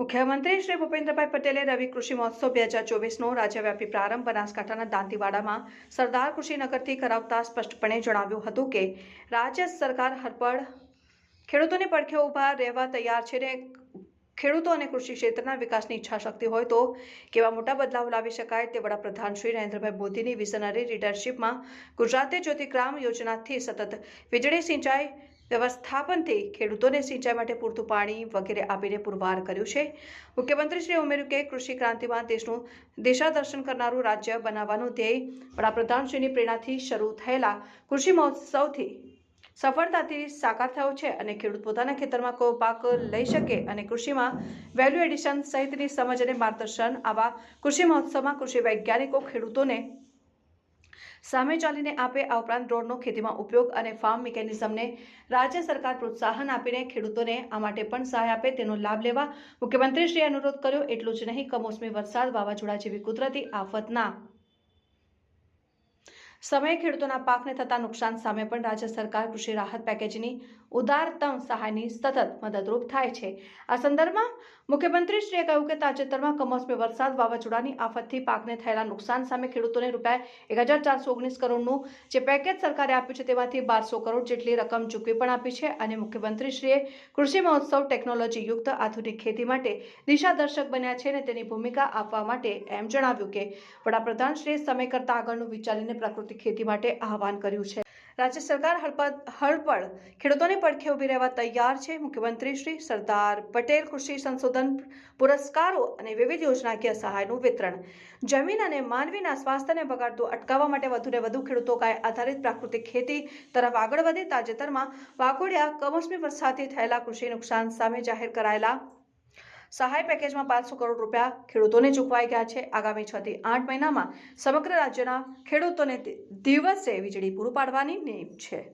મુખ્યમંત્રી શ્રી ભૂપેન્દ્રભાઈ પટેલે રવિ કૃષિ મહોત્સવ બે હજાર ચોવીસનો રાજ્યવ્યાપી પ્રારંભ બનાસકાંઠાના દાંતીવાડામાં સરદાર કૃષિનગરથી કરાવતા સ્પષ્ટપણે જણાવ્યું હતું કે રાજ્ય સરકાર હરપળ ખેડૂતોને પડખે ઊભા રહેવા તૈયાર છે ને ખેડૂતો અને કૃષિ ક્ષેત્રના વિકાસની ઈચ્છા શક્તિ હોય તો કેવા મોટા બદલાવ લાવી શકાય તે વડાપ્રધાન શ્રી નરેન્દ્રભાઈ મોદીની વિઝનરી લીડરશીપમાં ગુજરાતે જ્યોતિગ્રામ યોજનાથી સતત વીજળી સિંચાઈ વ્યવસ્થાપનથી ખેડૂતોને સિંચાઈ માટે પૂરતું પાણી વગેરે આપીને પુરવાર કર્યું છે. મુખ્યમંત્રીશ્રીએ ઉમેર્યું કે કૃષિ ક્રાંતિમાં દેશનું દિશા દર્શન કરનારું રાજ્ય બનાવવાનું ધ્યેય વડાપ્રધાનશ્રીની પ્રેરણાથી શરૂ થયેલા કૃષિ મહોત્સવથી સફળતાથી સાકાર થયો છે અને ખેડૂત પોતાના ખેતરમાં કોઈ પાક લઈ શકે અને કૃષિમાં વેલ્યુ એડિશન સહિતની સમજ અને માર્ગદર્શન આવા કૃષિ મહોત્સવમાં કૃષિ વૈજ્ઞાનિકો ખેડૂતોને સામે ચાલીને આપે આ ઉપરાંત ડ્રોનનો ખેતીમાં ઉપયોગ અને ફાર્મ મિકેનિઝમને રાજ્ય સરકાર પ્રોત્સાહન આપીને ખેડૂતોને આ માટે પણ સહાય આપે તેનો લાભ લેવા મુખ્યમંત્રીશ્રીએ અનુરોધ કર્યો. એટલું જ નહીં, કમોસમી વરસાદ વાવાઝોડા જેવી કુદરતી આફતના સમયે ખેડૂતોના પાકને થતા નુકસાન સામે પણ રાજ્ય સરકાર કૃષિ રાહત પેકેજની ઉદારતમ સહાયની સતત મદદરૂપ થાય છે. આ સંદર્ભમાં મુખ્યમંત્રીશ્રીએ કહ્યું કે તાજેતરમાં કમોસમી વરસાદ વાવાઝોડાની આફતથી પાકને થયેલા નુકસાન સામે ખેડૂતોને રૂપિયા એક હજાર ચારસો ઓગણીસ કરોડનું જે પેકેજ સરકારે આપ્યું છે તેમાંથી બારસો કરોડ જેટલી રકમ ચૂકવી પણ આપી છે અને મુખ્યમંત્રીશ્રીએ કૃષિ મહોત્સવ ટેકનોલોજી યુક્ત આધુનિક ખેતી માટે દિશાદર્શક બન્યા છે અને તેની ભૂમિકા આપવા માટે એમ જણાવ્યું કે વડાપ્રધાનશ્રીએ સમય કરતાં આગળનું વિચારીને પ્રાકૃતિક ખેતી માટે આહવાન કર્યું છે. રાજ્ય સરકાર હળપળ ખેડૂતોને પડખે ઊભી રહેવા તૈયાર છે. મુખ્યમંત્રી શ્રી સરદાર પટેલ કૃષિ સંશોધન પુરસ્કારો અને વિવિધ યોજનાકીય સહાયનું વિતરણ. જમીન અને માનવીના સ્વાસ્થ્યને બગાડતું, અટકાવવા માટે વધુને વધુ ખેડૂતો ગાય આધારિત પ્રાકૃતિક ખેતી તરફ આગળ વધે. તાજેતરમાં વાઘોડિયા કમોસમી વરસાદથી થયેલા કૃષિ નુકસાન સામે જાહેર કરાયેલા સહાય પેકેજમાં પાંચસો કરોડ રૂપિયા ખેડૂતોને ચૂકવાઈ ગયા છે. આગામી છ થી આઠ મહિનામાં સમગ્ર રાજ્યના ખેડૂતોને દિવસે વીજળી પૂરું પાડવાની નેમ છે.